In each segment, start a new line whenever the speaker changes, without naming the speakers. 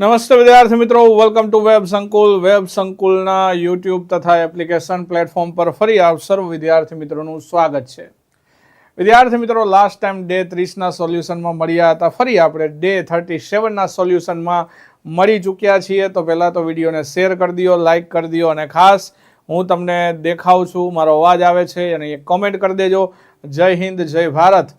નમસ્તે વિદ્યાર્થી મિત્રો welcome to web Sankul web સંકુલના YouTube તથા એપ્લિકેશન પ્લેટફોર્મ પર ફરી આપ સર્વ વિદ્યાર્થી મિત્રોનું સ્વાગત છે. વિદ્યાર્થી મિત્રો લાસ્ટ ટાઈમ ડે ત્રીસના સોલ્યુશનમાં મળ્યા હતા. ફરી આપણે ડે થર્ટી સેવનના સોલ્યુશનમાં મળી ચૂક્યા છીએ. તો પહેલાં તો વિડીયોને શેર કરી દો લાઇક કરી દો અને ખાસ હું તમને દેખાઉં છું. મારો અવાજ આવે છે અને એ કોમેન્ટ કરી દેજો. જય હિન્દ, જય ભારત.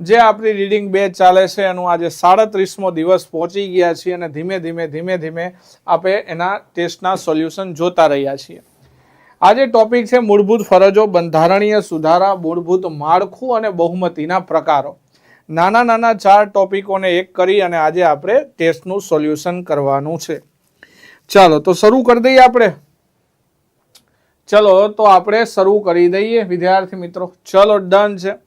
જે આપણી રીડિંગ બેચ ચાલે છે, એનું આજે સાડત્રીસમો દિવસ પહોંચી ગયા છીએ અને ધીમે ધીમે ધીમે ધીમે આપણે એના ટેસ્ટના સોલ્યુશન જોતા રહ્યા છીએ. આજે ટોપિક છે મૂળભૂત ફરજો, બંધારણીય સુધારા, મૂળભૂત માળખું અને બહુમતીના પ્રકારો. નાના નાના ચાર ટોપિકોને એક કરી અને આજે આપણે ટેસ્ટનું સોલ્યુશન કરવાનું છે. ચાલો, તો શરૂ કરી દઈએ આપણે. ચલો, તો આપણે શરૂ કરી દઈએ. વિદ્યાર્થી મિત્રો, ચલો, ડન છે.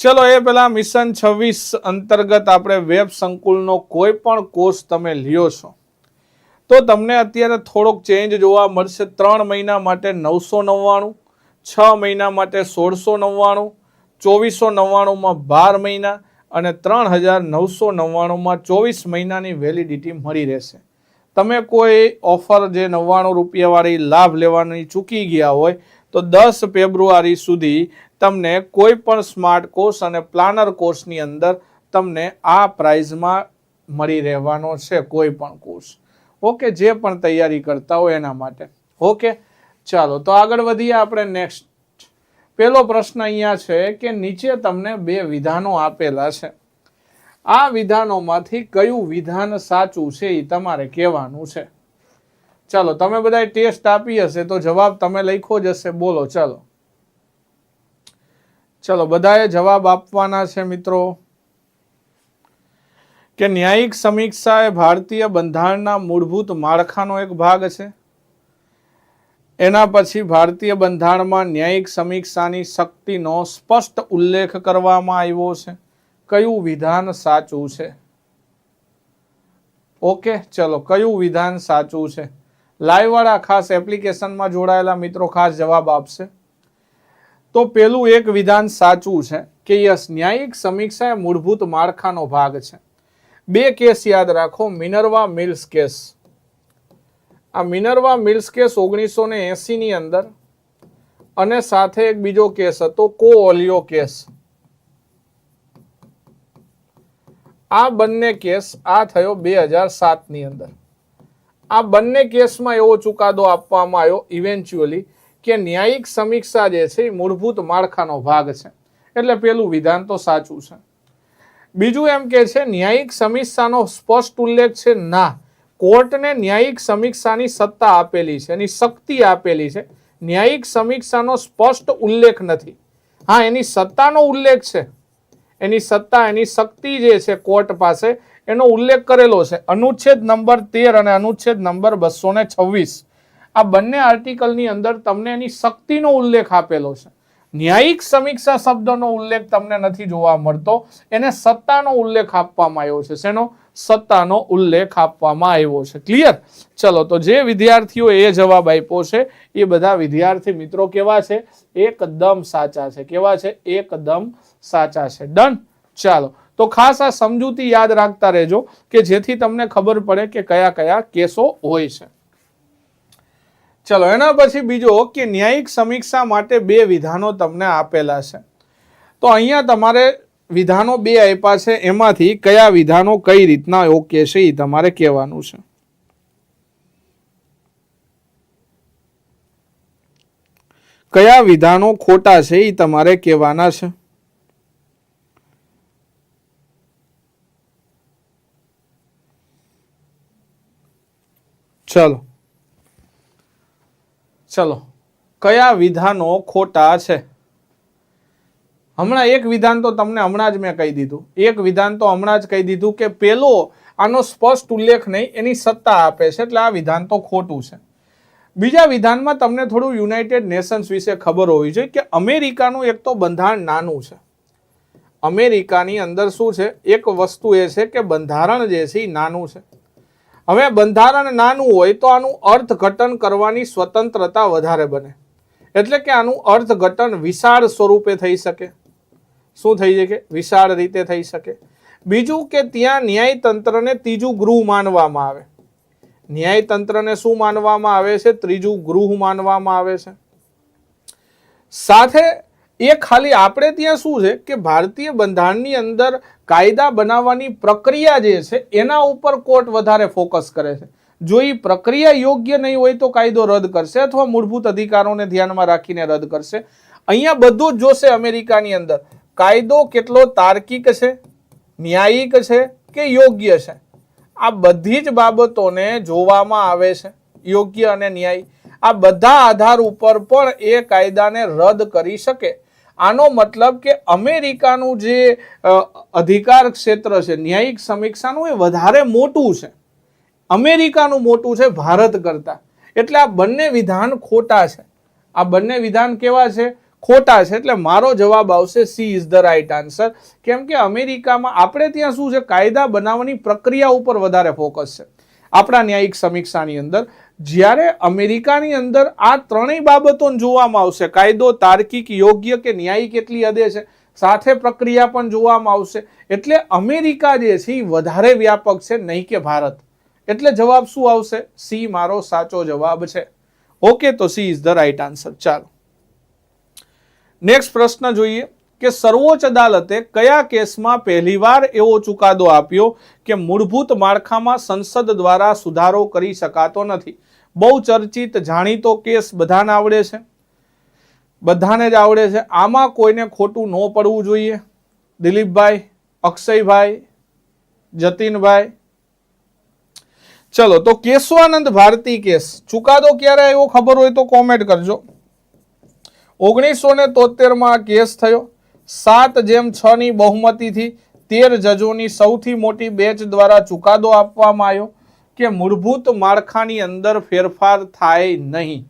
ચલો એ પેલા મિશન છવ્વીસ અંતર્ગત આપણે વેબ સંકુલનો કોઈ પણ કોર્સ તમે લ્યો છો. તો તમને અત્યારે થોડોક ચેન્જ જોવા મળશે. ત્રણ મહિના માટે નવસો નવ્વાણું, છ મહિના માટે સોળસો નવ્વાણું, ચોવીસો નવ્વાણુંમાં બાર મહિના અને ત્રણ હજાર નવસો નવ્વાણુંમાં ચોવીસ મહિનાની વેલિડિટી મળી રહેશે. તમે કોઈ ઓફર જે નવ્વાણું રૂપિયાવાળી લાભ લેવાની ચૂકી ગયા હોય, તો દસ ફેબ્રુઆરી સુધી તમને કોઈ પણ સ્માર્ટ કોર્સ અને પ્લાનર કોર્સની અંદર તમને આ પ્રાઇઝમાં મળી રહેવાનો છે, કોઈ પણ કોર્સ. ઓકે, જે પણ તૈયારી કરતા હોય એના માટે. ઓકે, ચાલો, તો આગળ વધીએ આપણે નેક્સ્ટ પહેલો પ્રશ્ન અહીંયા છે કે નીચે તમને બે વિધાનો આપેલા છે. આ વિધાનોમાંથી કયું વિધાન સાચું છે એ તમારે કહેવાનું છે. ચાલો, તમે બધા ટેસ્ટ આપી હશે તો જવાબ તમે લખ્યો જ હશે. બોલો, ચાલો. ચલો, બધાએ જવાબ આપવાના છે મિત્રો. કે ન્યાયિક સમીક્ષા એ ભારતીય બંધારણના મૂળભૂત માળખાનો એક ભાગ છે. એના પછી ભારતીય બંધારણમાં ન્યાયિક સમીક્ષાની શક્તિનો સ્પષ્ટ ઉલ્લેખ કરવામાં આવ્યો છે. કયું વિધાન સાચું છે? ઓકે, ચલો, કયું વિધાન સાચું છે? લાઈવવાળા ખાસ એપ્લિકેશનમાં જોડાયેલા મિત્રો ખાસ જવાબ આપશે. તો પેલું એક વિધાન સાચું છે કે યસ, ન્યાયિક સમીક્ષા એ મૂળભૂત માળખાનો ભાગ છે. બે કેસ યાદ રાખો, મિનર્વા મિલ્સ કેસ. આ મિનર્વા મિલ્સ કેસ ઓગણીસો ને એસીની અંદર અને સાથે એક બીજો કેસ હતો, કોઓલિયો કેસ. આ બંને કેસ આ થયો બે હજાર સાતની અંદર. આ બંને કેસમાં એવો ચુકાદો આપવામાં આવ્યો, ઇવેન્ચ્યુઅલી કે ન્યાયિક સમીક્ષા જે છે એ મૂળભૂત માળખાનો ભાગ છે. એટલે પેલું વિધાન તો સાચું છે. બીજું એમ કે છે, ન્યાયિક સમીક્ષાનો સ્પષ્ટ ઉલ્લેખ છે, ના, કોર્ટને ન્યાયિક સમીક્ષાની સત્તા આપેલી છે, એની શક્તિ આપેલી છે. ન્યાયિક સમીક્ષાનો સ્પષ્ટ ઉલ્લેખ નથી. હા, એની સત્તાનો ઉલ્લેખ છે. એની સત્તા, એની શક્તિ જે છે કોર્ટ પાસે, એનો ઉલ્લેખ કરેલો છે. અનુચ્છેદ નંબર તેર અને અનુચ્છેદ નંબર બસો ને છવ્વીસ. આ બંને આર્ટિકલની અંદર તમને એની શક્તિનો ઉલ્લેખ આપેલો છે. ન્યાયિક સમીક્ષા શબ્દનો ઉલ્લેખ તમને નથી જોવા મળતો. એને સત્તાનો ઉલ્લેખ આપવામાં આવ્યો છે. શેનો? સત્તાનો ઉલ્લેખ આપવામાં આવ્યો છે. ક્લિયર ચલો, તો જે વિદ્યાર્થીઓ એ જવાબ આપ્યો છે, એ બધા વિદ્યાર્થી મિત્રો કેવા છે? એકદમ સાચા છે. કેવા છે? એકદમ સાચા છે. ડન ચાલો, તો ખાસ આ સમજૂતી યાદ રાખતા રહેજો કે જેથી તમને ખબર પડે કે કયા કયા કેસો હોય છે. ચલો, એના પછી બીજો કે ન્યાયિક સમીક્ષા માટે બે વિધાનો તમને આપેલા છે. તો અહીંયા તમારે વિધાનો બે આપ્યા છે, એમાંથી કયા વિધાનો કઈ રીતના ઓકે છે એ તમારે કહેવાનું છે. કયા વિધાનો ખોટા છે એ તમારે કહેવાના છે. ચલો. ચલો, કયા વિધાનો ખોટા છે? હમણાં એક વિધાન તો તમને હમણાં જ મેં કહી દીધું. એક વિધાન તો હમણાં જ કહી દીધું કે પેલો, આનો સ્પષ્ટ ઉલ્લેખ નહીં, એની સત્તા આપે છે, એટલે આ વિધાન તો ખોટું છે. બીજા વિધાનમાં તમને થોડું યુનાઇટેડ નેશન્સ વિશે ખબર હોવી જોઈએ કે અમેરિકાનું એક તો બંધારણ નાનું છે. અમેરિકાની અંદર શું છે? એક વસ્તુ એ છે કે બંધારણ જે છે એ નાનું છે. હવે બંધારણ નાનું હોય તો આનું અર્થઘટન કરવાની સ્વતંત્રતા વધારે બને. એટલે કે આનું અર્થઘટન વિશાળ સ્વરૂપે થઈ શકે. શું થઈ શકે? વિશાળ રીતે થઈ શકે. બીજું કે ત્યાં ન્યાયતંત્રને ત્રીજું ગૃહ માનવામાં આવે. ન્યાયતંત્રને શું માનવામાં આવે છે? ત્રીજું ગૃહ માનવામાં આવે છે. સાથે એ ખાલી આપણે ત્યાં શું છે કે ભારતીય બંધારણની અંદર કાયદા બનાવવાની પ્રક્રિયા જે છે, એના ઉપર કોર્ટ વધારે ફોકસ કરે છે. જો એ પ્રક્રિયા યોગ્ય નહીં હોય તો કાયદો રદ કરશે અથવા મૂળભૂત અધિકારોને ધ્યાનમાં રાખીને રદ કરશે. અહીંયા બધું જ જોશે અમેરિકાની અંદર. કાયદો કેટલો તાર્કિક છે, ન્યાયિક છે કે યોગ્ય છે? આ બધી જ બાબતોને જોવામાં આવે છે, યોગ્ય અને ન્યાય. આ બધા આધાર ઉપર પણ એ કાયદાને રદ કરી શકે. આનો મતલબ કે અમેરિકાનું જે અધિકાર ક્ષેત્ર છે, ન્યાયિક સમીક્ષાનું એ વધારે મોટું છે. અમેરિકાનું મોટું છે ભારત કરતાં. એટલે આ બંને વિધાન ખોટા છે. આ બંને વિધાન કેવા છે? ખોટા છે. એટલે મારો જવાબ આવશે C is the right answer. કેમ કે અમેરિકામાં આપણે ત્યાં શું છે? કાયદા બનાવવાની પ્રક્રિયા ઉપર વધારે ફોકસ છે. આપણા ન્યાયિક સમીક્ષાની અંદર. જ્યારે અમેરિકાની અંદર આ ત્રણેય બાબતો જોવામાં આવશે, કાયદો, તાર્કિક, યોગ્ય કે ન્યાયી કેટલી હદે છે, સાથે પ્રક્રિયા પણ જોવામાં આવશે. એટલે અમેરિકા જે છે એ વધારે વ્યાપક છે નહીં કે ભારત. એટલે જવાબ શું આવશે? સી મારો સાચો જવાબ છે. ઓકે, તો C is the right answer. ચાલો. નેક્સ્ટ પ્રશ્ન જોઈએ કે સર્વોચ્ચ અદાલતે કયા કેસમાં પહેલીવાર એવો ચુકાદો આપ્યો કે મૂળભૂત માળખામાં સંસદ દ્વારા સુધારો કરી શકાતો નથી? બહુ ચર્ચિત, જાણીતો કેસ બધાને આવડે છે. બધાને જ આવડે છે. આમાં કોઈને ખોટું ન પડવું જોઈએ. દિલીપભાઈ, અક્ષયભાઈ, જતીનભાઈ. ચલો, તો કેશવાનંદ ભારતી કેસ. ચુકાદો ક્યારે આવ્યો ખબર હોય તો કોમેન્ટ કરજો. ઓગણીસો ને તોતેરમાં કેસ થયો. સાત જેમ છ ની બહુમતીથી તેર જજોની સૌથી મોટી બેચ દ્વારા ચુકાદો આપવામાં આવ્યો. કે મૂળભૂત માળખાની અંદર ફેરફાર થાય નહીં.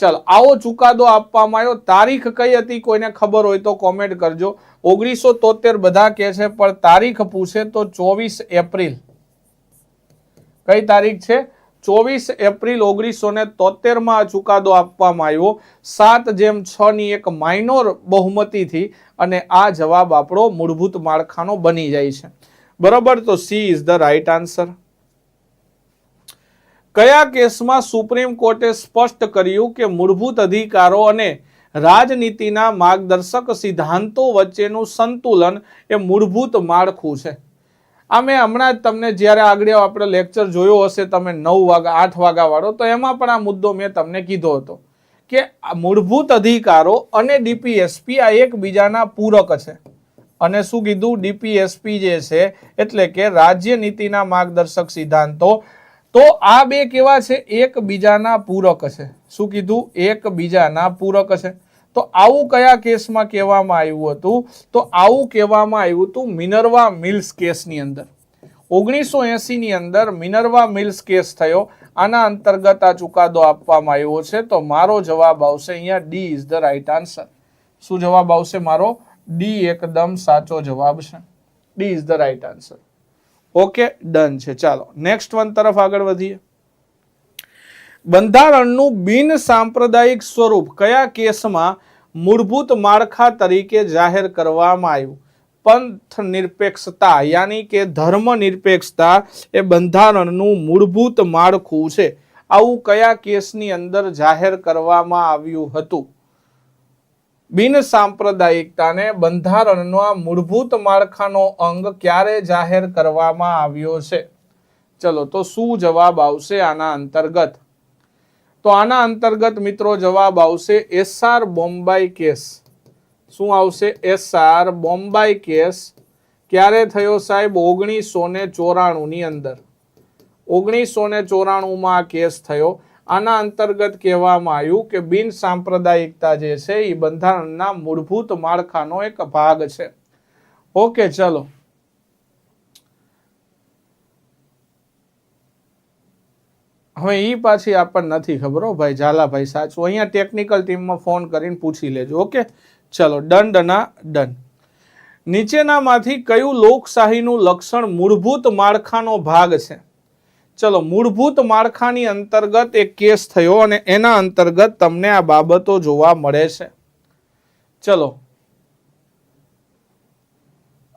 ચાલ, આવો ચુકાદો આપવામાં આવ્યો. તારીખ કઈ હતી? કોઈને ખબર હોય તો કોમેન્ટ કરજો. ઓગણીસો તોતેર બધા કહે છે, પણ તારીખ પૂછે તો ચોવીસ એપ્રિલ. કઈ તારીખ છે? ચોવીસ એપ્રિલ ઓગણીસો ને તોતેરમાં ચુકાદો આપવામાં આવ્યો. સાત જેમ છ ની એક માઇનોર બહુમતીથી અને આ જવાબ આપણો મૂળભૂત માળખાનો બની જાય છે. બરાબર? તો C is the right answer કયા કેસમાં સુપ્રીમ કોર્ટે સ્પષ્ટ કર્યું કે મૂળભૂત અધિકારો અને રાજનીતિના માર્ગદર્શક સિદ્ધાંતો વચ્ચેનું સંતુલન એ મૂળભૂત માળખું છે? આ મેં હમણાં જ તમને જ્યારે આગળ આપણે લેક્ચર જોયો હશે, તમે નવ વાગા આઠ વાળો તો એમાં પણ આ મુદ્દો મેં તમને કીધો હતો કે મૂળભૂત અધિકારો અને ડીપીએસપી આ એકબીજાના પૂરક છે. અને શું કીધું? ડીપીએસપી જે છે, એટલે કે રાજ્ય નીતિના માર્ગદર્શક સિદ્ધાંતો તો આ બે કેવા છે? એકબીજાના પૂરક છે શું કીધું? એકબીજાના પૂરક છે તો આવું કયા કેસમાં કહેવામાં આવ્યું હતું? તો આવું કહેવામાં આવ્યું હતું મિનર્વા મિલ્સ કેસની અંદર. ઓગણીસો એંસીની અંદર મિનર્વા મિલ્સ કેસ થયો. આના અંતર્ગત આ ચુકાદો આપવામાં આવ્યો છે. તો મારો જવાબ આવશે અહીંયા D is the right answer. શું જવાબ આવશે મારો? ડી એકદમ સાચો જવાબ છે. D is the right answer. Okay done છે. ચાલો નેક્સ્ટ વન તરફ આગળ વધીએ. બંધારણનું બિન સાંપ્રદાયિક સ્વરૂપ કયા કેસમાં મૂળભૂત માળખા તરીકે જાહેર કરવામાં આવ્યું? પંથ નિરપેક્ષતા યાની કે ધર્મ નિરપેક્ષતા એ બંધારણનું મૂળભૂત માળખું છે. આવું કયા કેસની અંદર જાહેર કરવામાં આવ્યું હતું? બિન સાંપ્રદાયિકતાને બંધારણના મૂળભૂત માળખાનો અંગ ક્યારે જાહેર કરવામાં આવ્યો છે? ચલો, તો શું જવાબ આવશે આના અંતર્ગત? તો આના અંતર્ગત મિત્રો જવાબ આવશે એસઆર બોમ્બાઈ કેસ. શું આવશે? એસઆર બોમ્બાઈ કેસ ક્યારે થયો સાહેબ? ઓગણીસો ને ચોરાણુંની અંદર. ઓગણીસો ને ચોરાણુંમાં આ કેસ થયો. આના અંતર્ગત કહેવામાં આવ્યું કે બિન સાંપ્રદાયિકતા જે છે એ બંધારણના મૂળભૂત માળખાનો એક ભાગ છે. ઓકે ચલો. હવે એ પાછી આપણને નથી ખબર ભાઈ, ઝાલાભાઈ સાચું. અહીંયા ટેકનિકલ ટીમમાં ફોન કરીને પૂછી લેજો ઓકે ચલો ડન ડના ડન નીચેનામાંથી કયું લોકશાહીનું લક્ષણ મૂળભૂત માળખાનો ભાગ છે? ચલો, મૂળભૂત માળખાની અંતર્ગત એક કેસ થયો અને એના અંતર્ગત તમને આ બાબતો જોવા મળે છે. ચલો.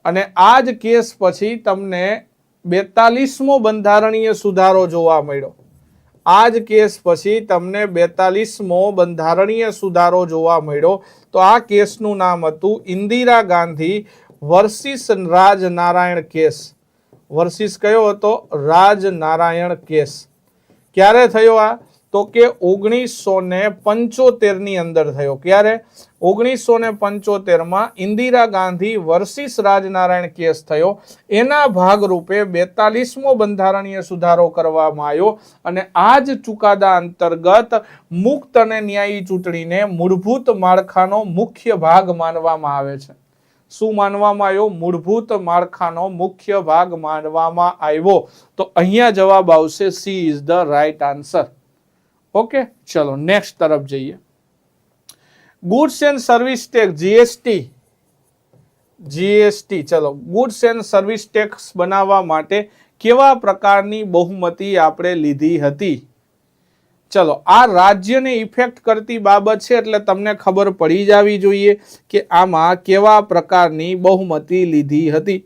અને આ જ કેસ પછી તમને બેતાલીસમો બંધારણીય સુધારો જોવા મળ્યો. આ જ કેસ પછી તમને બેતાલીસમો બંધારણીય સુધારો જોવા મળ્યો. તો આ કેસનું નામ હતું Indira Gandhi versus Rajnarayan case. Versus કયો હતો? રાજનારાયણ કેસ. ક્યારે થયો આ? તો કે ઓગણીસો ને પંચોતેરની અંદર થયો. ક્યારે? ઓગણીસો ને પંચોતેરમાં ઇન્દિરા ગાંધી વર્સિસ રાજનારાયણ કેસ થયો. એના ભાગરૂપે બેતાલીસમો બંધારણીય સુધારો કરવામાં આવ્યો અને આ જ ચુકાદા અંતર્ગત મુક્ત અને ન્યાયી ચૂંટણીને મૂળભૂત માળખાનો મુખ્ય ભાગ માનવામાં આવે છે. શું માનવામાં આવ્યો? મૂળભૂત માળખાનો મુખ્ય ભાગ માનવામાં આવ્યો. તો અહીંયા જવાબ આવશે C is the right answer. Okay, ચલો, નેક્સ્ટ તરફ જઈએ. Goods and service tax, GST. GST, ચલો, ગુડ્સ એન્ડ સર્વિસ ટેક્સ બનાવવા માટે કેવા પ્રકારની બહુમતી આપણે લીધી હતી? ચલો, આ રાજ્યને ઇફેક્ટ કરતી બાબત છે એટલે તમને ખબર પડી જવી જોઈએ કે આમાં કેવા પ્રકારની બહુમતી લીધી હતી.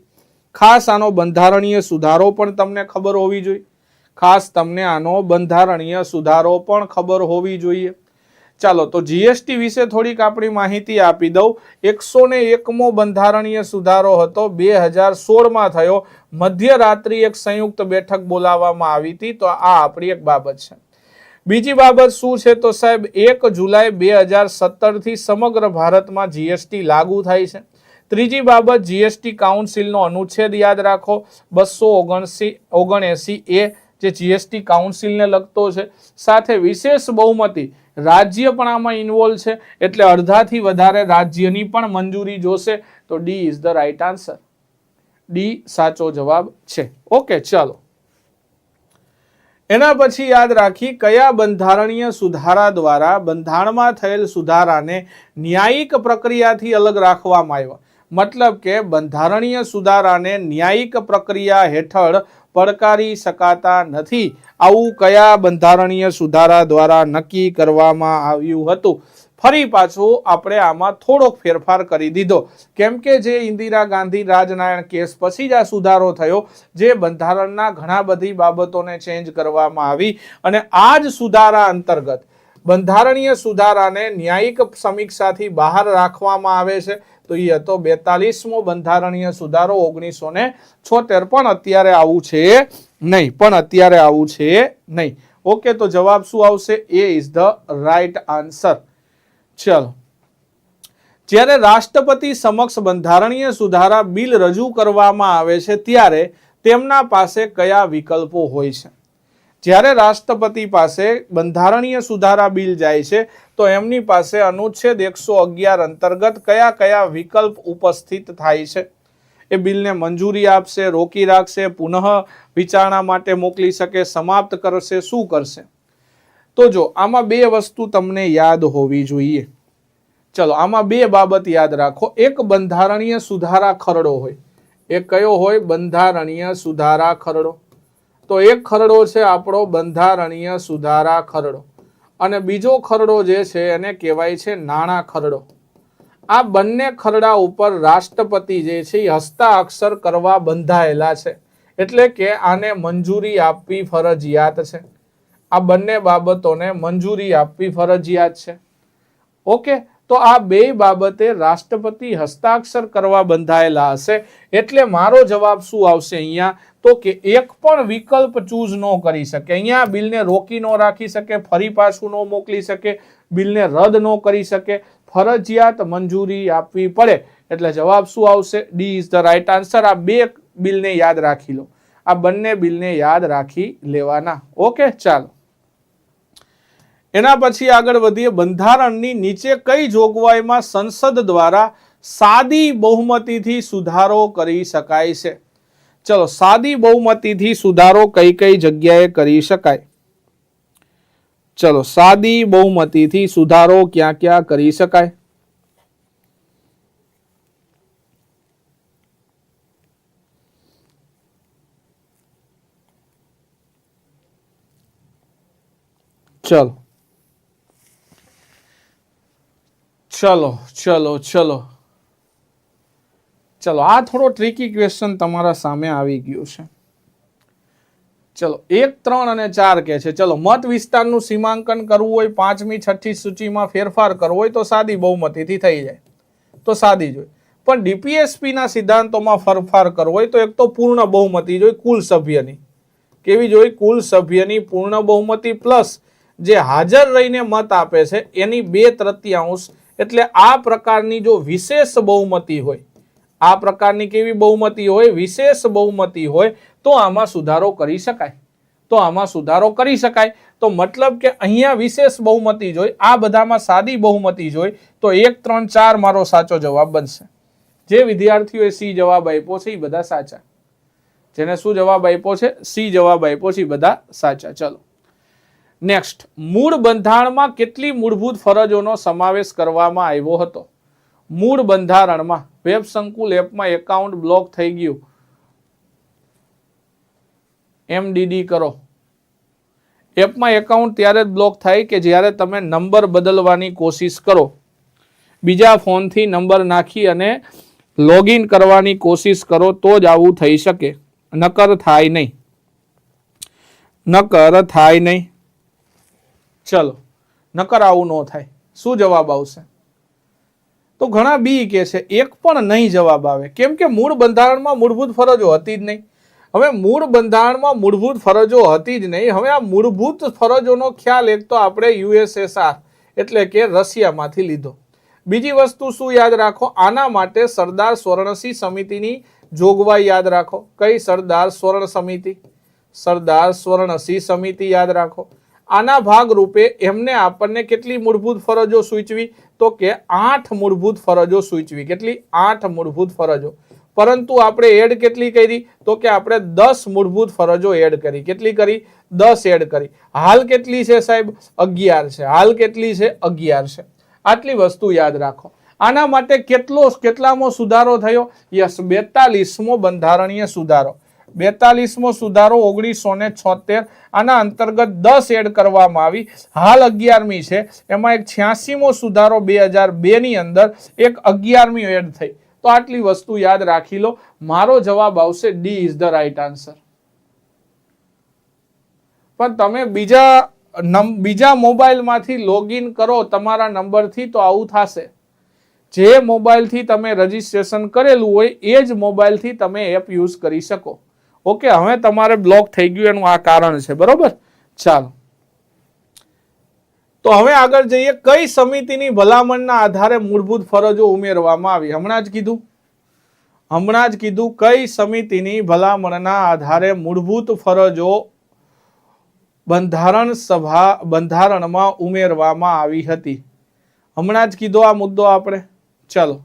ખાસ આનો બંધારણીય સુધારો પણ તમને ખબર હોવી જોઈએ. ખાસ તમને આનો બંધારણીય સુધારો પણ ખબર હોવી જોઈએ. ચાલો, તો જીએસટી વિશે થોડીક આપણી માહિતી આપી દઉં. એકસો ને એકમો બંધારણીય સુધારો હતો. બે હજાર સોળમાં થયો. મધ્યરાત્રિ એક સંયુક્ત બેઠક બોલાવવામાં આવી હતી. તો આ આપણી એક બાબત છે. બીજી બાબત શું છે? તો સાહેબ, એક જુલાઈ બે હજાર સત્તરથી સમગ્ર ભારતમાં જીએસટી લાગુ થાય છે. ત્રીજી બાબત જીએસટી કાઉન્સિલનો અનુચ્છેદ યાદ રાખો. બસો ઓગણસી, ઓગણએંસી એ જે જીએસટી કાઉન્સિલને લગતો છે. સાથે વિશેષ બહુમતી, રાજ્ય પણ આમાં ઇન્વોલ્વ છે. એટલે અડધાથી વધારે રાજ્યની પણ મંજૂરી જોશે. તો D is the right answer D સાચો જવાબ છે. ઓકે ચાલો. એના પછી યાદ રાખી કયા બંધારણીય સુધારા દ્વારા બંધારણમાં થયેલ સુધારાને ન્યાયિક પ્રક્રિયાથી અલગ રાખવામાં આવ્યા? મતલબ કે બંધારણીય સુધારાને ન્યાયિક પ્રક્રિયા હેઠળ પડકારી શકાતા નથી. આવું કયા બંધારણીય સુધારા દ્વારા નક્કી કરવામાં આવ્યું હતું? ફરી પાછું આપણે આમાં થોડોક ફેરફાર કરી દીધો. કેમ કે જે ઇન્દિરા ગાંધી રાજનારાયણ કેસ પછી જ આ સુધારો થયો, જે બંધારણના ઘણા બધી બાબતોને ચેન્જ કરવામાં આવી અને આ જ સુધારા અંતર્ગત બંધારણીય સુધારાને ન્યાયિક સમીક્ષાથી બહાર રાખવામાં આવે છે, તો એ હતો બેતાલીસમો બંધારણીય સુધારો ઓગણીસો ને છોતેર. પણ અત્યારે આવું છે નહીં, પણ અત્યારે આવું છે નહીં. ઓકે, તો જવાબ શું આવશે? A is the right answer ચલો. જ્યારે રાષ્ટ્રપતિ સમક્ષ બંધારણીય સુધારા બિલ રજૂ કરવામાં આવે છે, ત્યારે તેમના પાસે કયા વિકલ્પો હોય છે? જ્યારે રાષ્ટ્રપતિ પાસે બંધારણીય સુધારા બિલ જાય છે, તો એમની પાસે અનુચ્છેદ એકસો અગિયાર અંતર્ગત કયા કયા વિકલ્પ ઉપસ્થિત થાય છે? એ બિલને મંજૂરી આપશે, રોકી રાખશે, પુનઃ વિચારણા માટે મોકલી શકે, સમાપ્ત કરશે, શું કરશે? તો જો, આમાં બે વસ્તુ તમને યાદ હોવી જોઈએ. ચલો, આમાં બે બાબત યાદ રાખો. એક બંધારણીય સુધારા ખરડો હોય. એ કયો હોય? બંધારણીય સુધારા ખરડો. તો એક ખરડો છે આપણો બંધારણીય સુધારા ખરડો. અને બીજો ખરડો જે છે, એને કહેવાય છે નાણાં ખરડો. આ બંને ખરડા ઉપર રાષ્ટ્રપતિ જે છે, એ હસ્તાક્ષર કરવા બંધાયેલા છે. એટલે કે આને મંજૂરી આપવી ફરજિયાત છે. આ બંને બાબતોને મંજૂરી આપવી ફરજિયાત છે. ઓકે, તો આ બે બાબતે રાષ્ટ્રપતિ હસ્તાક્ષર કરવા બંધાયેલા હશે એટલે મારો જવાબ શું આવશે અહીંયા? તો કે એક પણ વિકલ્પ ચૂઝ ન કરી શકે. અહીંયા બિલને રોકી ન રાખી શકે, ફરી પાછું ન મોકલી શકે, બિલને રદ ન કરી શકે. ફરજિયાત મંજૂરી આપવી પડે. એટલે જવાબ શું આવશે? D is the right answer આ બે બિલને યાદ રાખી લો. આ બંને બિલને યાદ રાખી લેવાના. ઓકે, ચાલો. એના પછી આગળ વધીએ. બંધારણની નીચે કઈ જોગવાઈમાં સંસદ દ્વારા સાદી બહુમતીથી સુધારો કરી શકાય છે? ચલો, સાદી બહુમતીથી સુધારો કઈ કઈ જગ્યાએ કરી શકાય? ચલો, સાદી બહુમતીથી સુધારો ક્યાં ક્યાં કરી શકાય? ચલો ચલો ચલો ચલો. ચલો, આ થોડો ટ્રિકી ક્વેશ્ચન તમારા સામે આવી ગયું છે. ચલો, એક, ત્રણ અને ચાર કે છે. ચલો, મત વિસ્તારનું સીમાંકન કરવું હોય, પાંચમી, છઠ્ઠી સૂચિમાં ફેરફાર કરવો હોય, તો સાદી બહુમતીથી થઈ જાય. તો સાદી જોઈએ પણ ડીપીએસપીના સિદ્ધાંતોમાં ફેરફાર કરવો હોય, તો એક તો પૂર્ણ બહુમતી જોઈ કુલ સભ્યની. કેવી જોઈ કુલ સભ્યની પૂર્ણ બહુમતી પ્લસ જે હાજર રહીને મત આપે છે, એની બે તૃતીયાંશ એટલે આ પ્રકારની જો વિશેષ બહુમતી હોય, આ પ્રકારની કેવી બહુમતી હોય, વિશેષ બહુમતી હોય, તો આમાં સુધારો કરી શકાય. તો આમાં સુધારો કરી શકાય. તો મતલબ કે અહીંયા વિશેષ બહુમતી જોઈ, આ બધામાં સાદી બહુમતી જોઈ, તો એક, ત્રણ, ચાર મારો સાચો જવાબ બનશે. જે વિદ્યાર્થીઓએ સી જવાબ આપ્યો છે એ બધા સાચા. જેને શું જવાબ આપ્યો છે, સી જવાબ આપ્યો છે એ બધા સાચા. ચલો. નેક્સ્ટ મૂળ બંધારણમાં કેટલી મૂળભૂત ફરજોનો સમાવેશ કરવામાં આવ્યો હતો? મૂળ બંધારણમાં વેબ સંકુલ એપમાં એકાઉન્ટ બ્લોક થઈ ગયું. એમડીડી કરો. એપમાં એકાઉન્ટ ત્યારે જ બ્લોક થાય કે જ્યારે તમે નંબર બદલવાની કોશિશ કરો. બીજા ફોનથી નંબર નાખી અને લોગિન કરવાની કોશિશ કરો તો જ આવું થઈ શકે. નકર થાય નહીં. નકર થાય નહીં. ચલો, નકર આવું ન થાય. શું જવાબ આવશે? તો ઘણા બી કે છે, એક પણ નહીં જવાબ આવે. કેમ કે મૂળ બંધારણમાં મૂળભૂત ફરજો હતી જ નહીં. હવે મૂળ બંધારણમાં મૂળભૂત ફરજો હતી જ નહીં. હવે આ મૂળભૂત ફરજોનો ખ્યાલ એક તો આપણે યુએસએસઆર એટલે કે રશિયામાંથી લીધો. બીજી વસ્તુ શું યાદ રાખો? આના માટે સરદાર સ્વર્ણસિંહ સમિતિની જોગવાઈ યાદ રાખો. કઈ સરદાર સ્વર્ણ સમિતિ? સરદાર સ્વર્ણસિંહ સમિતિ યાદ રાખો. આના ભાગ રૂપે એમને આપણને કેટલી મૂળભૂત ફરજો સૂચવી? તો કે આઠ મૂળભૂત ફરજો સૂચવી. કેટલી? આઠ મૂળભૂત ફરજો. પરંતુ આપણે એડ કેટલી કરી? તો કે આપણે દસ મૂળભૂત ફરજો એડ કરી. કેટલી કરી? દસ એડ કરી. હાલ કેટલી છે સાહેબ? અગિયાર છે. હાલ કેટલી છે? અગિયાર છે. આટલી વસ્તુ યાદ રાખો. આના માટે કેટલો, કેટલામો સુધારો થયો? યસ, બેતાલીસમો બંધારણીય સુધારો. બેતાલીસમો સુધારો ઓગણીસો ને છોતેર આના અંતર્ગત દસ એડ કરવામાં આવી. હાલ અગિયારમી છે. એમાં એક છ્યાસીમો સુધારો બે હજાર બેની અંદર એક અગિયારમી એડ થઈ. તો આટલી વસ્તુ યાદ રાખી લો. મારો જવાબ આવશે D is the right answer. પણ તમે બીજા બીજા મોબાઈલમાંથી લોગિન કરો તમારા નંબરથી તો આવું થશે. જે મોબાઈલથી તમે રજીસ્ટ્રેશન કરેલું હોય એ જ મોબાઈલથી તમે એપ યુઝ કરી શકો. ઓકે, હવે તમારે બ્લોક થઈ ગયું એનું આ કારણ છે, બરોબર? ચાલો. તો હવે આગળ જઈએ, કઈ સમિતિની ભલામણના આધારે મૂળભૂત ફરજો ઉમેરવામાં આવી? હમણાં જ કીધું. હમણાં જ કીધું, કઈ સમિતિની ભલામણના આધારે મૂળભૂત ફરજો બંધારણ સભા, બંધારણમાં ઉમેરવામાં આવી હતી? હમણાં જ કીધો આ મુદ્દો આપણે. ચલો.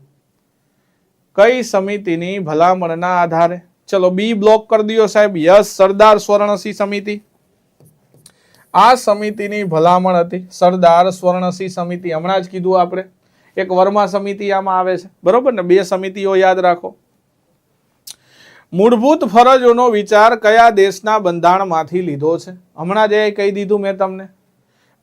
કઈ સમિતિની ભલામણના આધારે ચલો બી બ્લોક કરી દો સાહેબ. યસ, સરદાર સ્વર્ણસિંહ સમિતિ. આ સમિતિની ભલામણ હતી. સરદાર સ્વર્ણસિંહ સમિતિ. હમણાં જ કીધું આપણે. એક વર્મા સમિતિ આમાં આવે છે. બરોબર ને? બે સમિતિઓ યાદ રાખો. મૂળભૂત ફરજોનો વિચાર કયા દેશના બંધારણમાંથી લીધો છે? હમણાં જ એ કહી દીધું મેં તમને.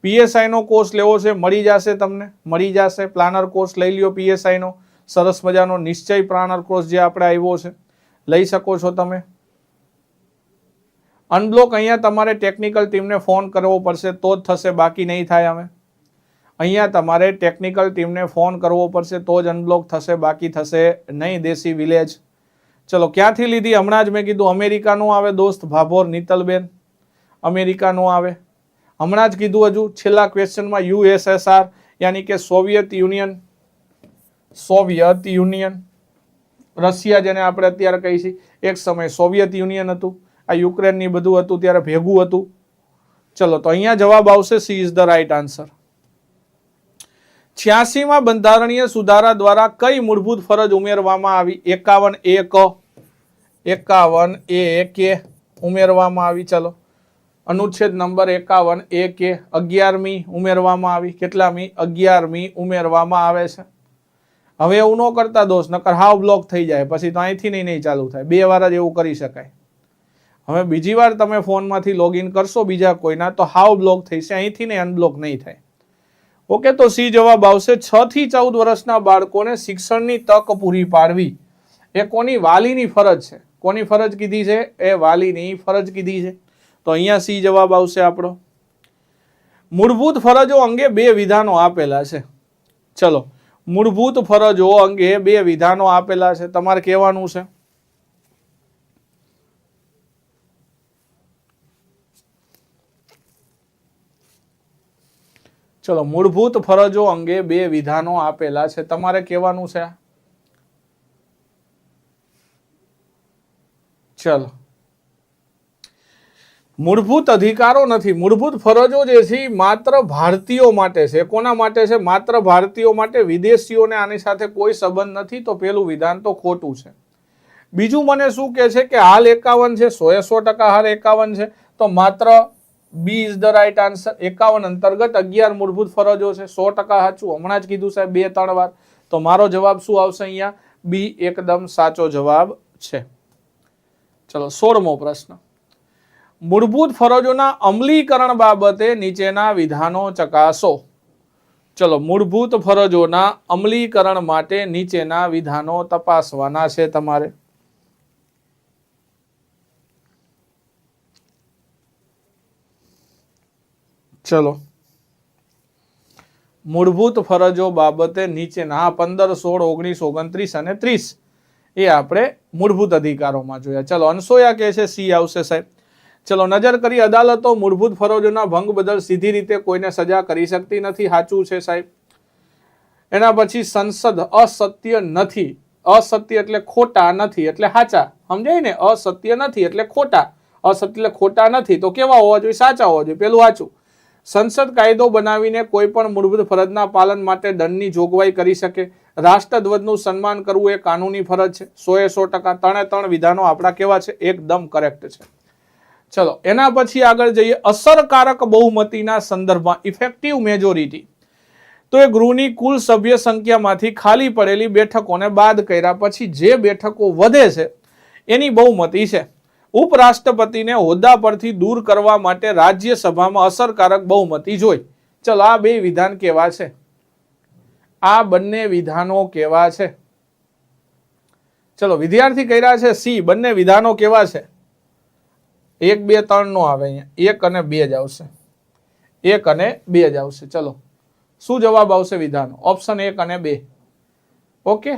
પીએસઆઈનો કોર્સ લેવો છે, મળી જશે તમને. મળી જશે. પ્લાનર કોર્સ લઈ લ્યો પીએસઆઈ નો સરસ મજાનો નિશ્ચય પ્લાનર કોર્સ જે આપણે આવ્યો છે. લઈ શકો છો તમે. અનબ્લોક અહીંયા તમારે ટેકનિકલ ટીમને ફોન કરવો પડશે તો જ થશે, બાકી નહીં થાય અમે અહીંયા તમારે ટેકનિકલ ટીમને ફોન કરવો પડશે તો જ અનબ્લોક થશે, બાકી થશે નહીં, દેશી વિલેજ ચલો, ક્યાંથી લીધી? હમણાં જ મેં કીધું અમેરિકાનું આવે દોસ્ત ભાભોર નીતલબેન. અમેરિકાનું આવે. હમણાં જ કીધું હજુ, છેલ્લા ક્વેશ્ચનમાં યુએસએસઆર, યાની કે Soviet Union. Soviet Union. Russia જેને આપણે અત્યારે કહીએ છીએ, એક સમયે સોવિયત યુનિયન હતું, આ યુક્રેનની બધું હતું, ત્યારે ભેગું હતું. ચલો, તો અહીંયા જવાબ આવશે C is the right answer. છ્યાસીમાં બંધારણીય સુધારા દ્વારા કઈ મૂળભૂત ફરજ ઉમેરવામાં આવી? એકાવન એ ક. એકાવન એ કે ઉમેરવામાં આવી, ચલો. અનુચ્છેદ નંબર એકાવન એ કે અગિયારમી ઉમેરવામાં આવી. કેટલામી? અગિયારમી ઉમેરવામાં આવે છે. હવે એવું ન કરતા દોસ્ત નકર હાવ બ્લોક થઈ જાય, પછી તો અહીંથી નહીં નહીં ચાલુ થાય. બે વાર જ એવું કરી શકાય. હવે બીજી વાર તમે ફોનમાંથી લોગિન કરશો બીજા કોઈના, તો હાવ બ્લોક થઈશે, અહીંથી નહીં અનબ્લોક નહીં થાય. ઓકે, તો સી જવાબ આવશે, છ થી ચૌદ વર્ષના બાળકોને શિક્ષણની તક પૂરી પાડવી. એ કોની વાલીની ફરજ છે? કોની ફરજ કીધી છે? એ વાલીની ફરજ કીધી છે. તો અહીંયા સી જવાબ આવશે આપણો. મૂળભૂત ફરજો અંગે બે વિધાનો આપેલા છે. ચલો મૂળભૂત ફરજો અંગે બે વિધાનો આપેલા છે. તમારે કહેવાનું છે? ચલો, મૂળભૂત ફરજો અંગે બે વિધાનો આપેલા છે. તમારે કહેવાનું છે? ચલો. મૂળભૂત અધિકારો નથી, મૂળભૂત ફરજો જે છે માત્ર ભારતીયો માટે છે. કોના માટે છે? માત્ર ભારતીયો માટે વિદેશીઓને આની સાથે કોઈ સંબંધ નથી, તો પેલું વિધાન તો ખોટું છે. બીજું મને શું કહે છે કે હાલ એકાવન છે, સો એ સો ટકા હાલ એકાવન છે, તો માત્ર B is the right answer, એકાવન અંતર્ગત અગિયાર મૂળભૂત ફરજો છે, સો ટકા સાચું. હમણાં જ કીધું સાહેબ બે, ત્રણ વાર. તો મારો જવાબ શું આવશે અહીંયા? બી એકદમ સાચો જવાબ છે. ચલો, સોળમો પ્રશ્ન. મૂળભૂત ફરજોના અમલીકરણ બાબતે નીચેના વિધાનો ચકાસો. ચલો, મૂળભૂત ફરજોના અમલીકરણ માટે નીચેના વિધાનો તપાસવાના છે તમારે. ચલો. મૂળભૂત ફરજો બાબતે નીચેના પંદર, સોળ, ઓગણીસ, ઓગણત્રીસ અને ત્રીસ એ આપણે મૂળભૂત અધિકારોમાં જોયા. ચલો, અનસોયા કહે છે? સી આવશે સાહેબ. ચલો, નજર કરી અદાલતો મૂળભૂત ફરજોના ભંગ બદલ સીધી રીતે કોઈને સજા કરી શકતી નથી. સાચું છે સાહેબ? એના પછી સંસદ અસત્ય નથી. અસત્ય એટલે ખોટા નથી, એટલે સાચા. સમજાય ને? અસત્ય નથી એટલે ખોટા. અસત્ય એટલે ખોટા નથી. તો કેવા હોવા જોઈએ? સાચા હોવા જોઈએ. પેલું સાચું સંસદ કાયદો બનાવીને કોઈ પણ મૂળભૂત ફરજના પાલન માટે દંડની જોગવાઈ કરી શકે. રાષ્ટ્રધ્વજનું સન્માન કરવું એ કાનૂની ફરજ છે. સો એ સો ટકા ત્રણે ત્રણ વિધાનો આપણા કેવા છે? એકદમ કરેક્ટ છે. ચલો, એના પછી આગળ જઈએ. અસરકારક બહુમતીના સંદર્ભમાં ઇફેક્ટિવ મેજોરિટી તો એ ગૃહની કુલ સભ્ય સંખ્યામાંથી ખાલી પડેલી બેઠકોને બાદ કર્યા પછી જે બેઠકો વધે છે, એની બહુમતી છે. ઉપરાષ્ટ્રપતિને હોદ્દા પરથી દૂર કરવા માટે રાજ્યસભામાં અસરકારક બહુમતી જોઈ. ચલો, આ બે વિધાન કેવા છે? આ બંને વિધાનો કેવા છે? ચલો, વિદ્યાર્થી કર્યા છે, સી, બંને વિધાનો કેવા છે? એક, બે, ત્રણ નો આવે અહીંયા. એક અને બે જ આવશે. એક અને બે જ આવશે. ચલો. શું જવાબ આવશે વિધાનો? ઓપ્શન એક અને બે. ઓકે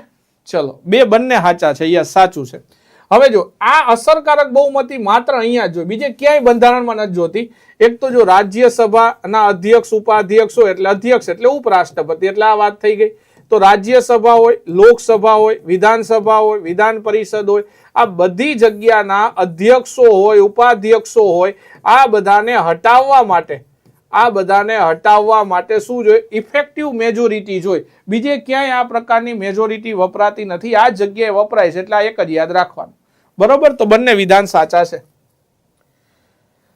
ચલો. બે બંને સાચા છે. અહીંયા સાચું છે. હવે જો, આ અસરકારક બહુમતી માત્ર અહીંયા જો બીજે ક્યાંય બંધારણમાં નથી જોતી. એક તો જો રાજ્યસભાના અધ્યક્ષ, ઉપાધ્યક્ષો એટલે અધ્યક્ષ, એટલે ઉપરાષ્ટ્રપતિ, એટલે આ વાત થઈ ગઈ. તો રાજ્યસભા હોય, લોકસભા હોય, વિધાનસભા હોય, વિધાન પરિષદ હોય, આ બધી જગ્યાના અધ્યક્ષો હોય, ઉપાધ્યક્ષો હોય, આ બધાને હટાવવા માટે, આ બધાને હટાવવા માટે શું જોઈએ? ઇફેક્ટિવ મેજોરિટી જોઈ બીજે ક્યાંય આ પ્રકારની મેજોરિટી વપરાતી નથી. આ જગ્યાએ વપરાય છે એટલે એક જ યાદ રાખવાનું. બરોબર? તો બંને વિધાન સાચા છે.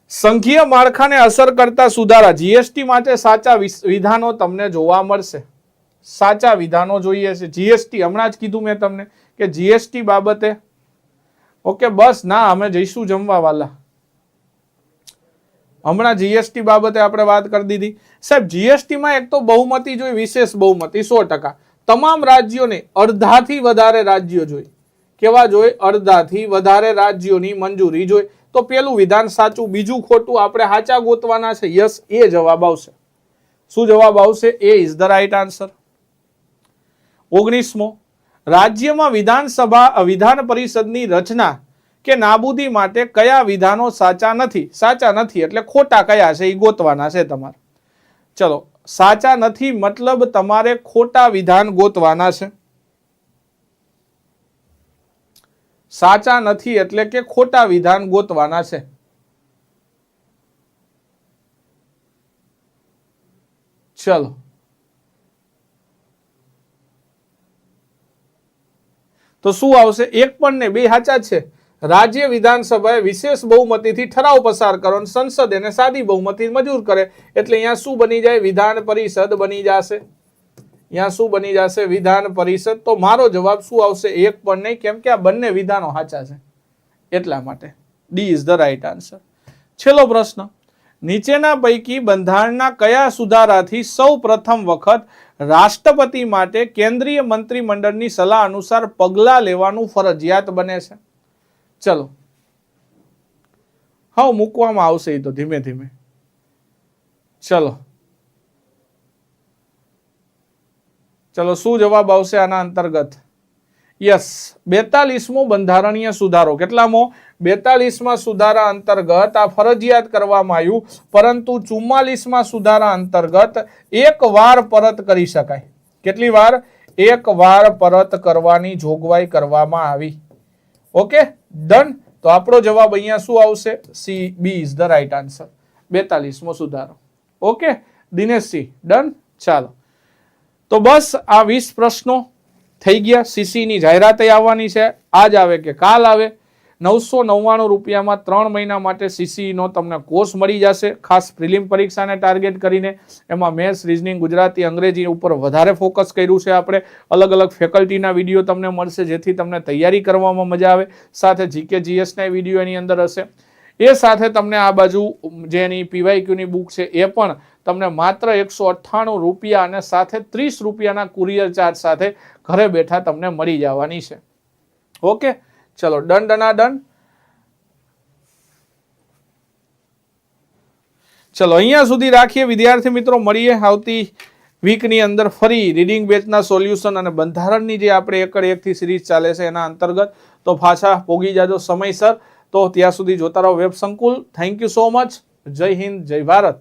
સંઘીય માળખાને અસર કરતા સુધારા. જીએસટી માટે સાચા વિધાનો તમને જોવા મળશે. સાચા વિધાનો જોઈએ છે. જીએસટી હમણાં જ કીધું મેં તમને કે જીએસટી બાબતે, ઓકે, બસ, ના, અમે જઈશું જમવા વાલા. હમણાં જીએસટી બાબતે આપણે વાત કરી દીધી. સાહેબ જીએસટીમાં એક તો બહુમતી જોઈ, વિશેષ બહુમતી, સો ટકા. તમામ રાજ્યોને અડધાથી વધારે રાજ્યો જોઈ. કેવા જોઈ? અડધાથી વધારે રાજ્યોની મંજૂરી જોઈ. તો પેલું વિધાન સાચું, બીજું ખોટું આપણે સાચા ગોતવાના છે? યસ, એ જવાબ આવશે. શું જવાબ આવશે? A is the right answer ઓગણીસમો, રાજ્યમાં વિધાનસભા વિધાન પરિષદની રચના કે નાબૂદી માટે કયા વિધાનો સાચા નથી સાચા નથી એટલે ખોટા કયા છે, એ ગોતવાના છે તમારે. ચલો, સાચા નથી મતલબ તમારે ખોટા વિધાન ગોતવાના છે. સાચા નથી એટલે કે ખોટા વિધાન ગોતવાના છે. ચલો તો શું આવશે? એક પણ ને બે સાચા છે. રાજ્ય વિધાનસભાએ વિશેષ બહુમતીથી ઠરાવ પસાર કરો અને સંસદ એને સાદી બહુમતી મંજૂર કરે. એટલે અહીંયા શું બની જાય? વિધાન પરિષદ બની જશે. અહીંયા શું બની જશે? વિધાન પરિષદ. તો મારો જવાબ શું આવશે? એક પણ નહીં, કેમ કે આ બંને વિધાનો સાચા છે. એટલા માટે. D is the right answer છેલ્લો પ્રશ્ન. નીચેના પૈકી બંધારણના કયા સુધારાથી સૌ પ્રથમ વખત રાષ્ટ્રપતિ માટે કેન્દ્રીય મંત્રીમંડળની સલાહ અનુસાર પગલાં લેવાનું ફરજિયાત બને છે? ચલો. હા મૂકવામાં આવશે એ તો ધીમે ધીમે. ચલો. ચલો, શું જવાબ આવશે આના અંતર્ગત? યસ બેતાલીસમો બંધારણીય સુધારો. કેટલામો? બેતાલીસમાં સુધારા અંતર્ગત આ ફરજિયાત કરવામાં આવ્યું, પરંતુ ચુમ્માલીસમાં સુધારા અંતર્ગત એક વાર પરત કરી શકાય. કેટલી વાર? એક વાર પરત કરવાની જોગવાઈ કરવામાં આવી. ઓકે? ડન તો આપણો જવાબ અહીંયા શું આવશે? C B is the right answer બેતાલીસમો સુધારો. ઓકે? દિનેશસિંહ ડન ચાલો. તો બસ આ વીસ પ્રશ્નો થઈ ગયા. સીસીની જાહેરાતે આવવાની છે. આજ આવે કે કાલ આવે. નવસો નવ્વાણું રૂપિયામાં ત્રણ મહિના માટે સીસીનો તમને કોર્સ મળી જશે. ખાસ પ્રિલિમ પરીક્ષાને ટાર્ગેટ કરીને. એમાં મેથ્સ, રિઝનિંગ, ગુજરાતી, અંગ્રેજી ઉપર વધારે ફોકસ કર્યું છે આપણે. અલગ અલગ ફેકલ્ટીના વીડિયો તમને મળશે જેથી તમને તૈયારી કરવામાં મજા આવે. સાથે જીકે જીએસના વીડિયો એની અંદર હશે. એ સાથે તમને આ બાજુ જે એની પીવાયક્યુની બુક છે એ પણ તમને માત્ર એકસો અઠ્ઠાણું રૂપિયા અને સાથે ત્રીસ રૂપિયાના કુરિયર ચાર્જ સાથે ઘરે બેઠા તમને મળી જવાની છે. ઓકે, ચલો, ડન ડના ડન ચલો, અહીંયા સુધી રાખીએ. વિદ્યાર્થી મિત્રો, મળીએ આવતી વીકની અંદર ફરી રીડિંગ બેચના સોલ્યુશન અને બંધારણની જે આપણે એકડ એકથી સિરીઝ ચાલે છે એના અંતર્ગત. તો પાછા પોગી જાજો સમયસર. તો ત્યાં સુધી જોતા રહો વેબ સંકુલ. થેન્ક યુ સો મચ જય હિન્દ, જય ભારત.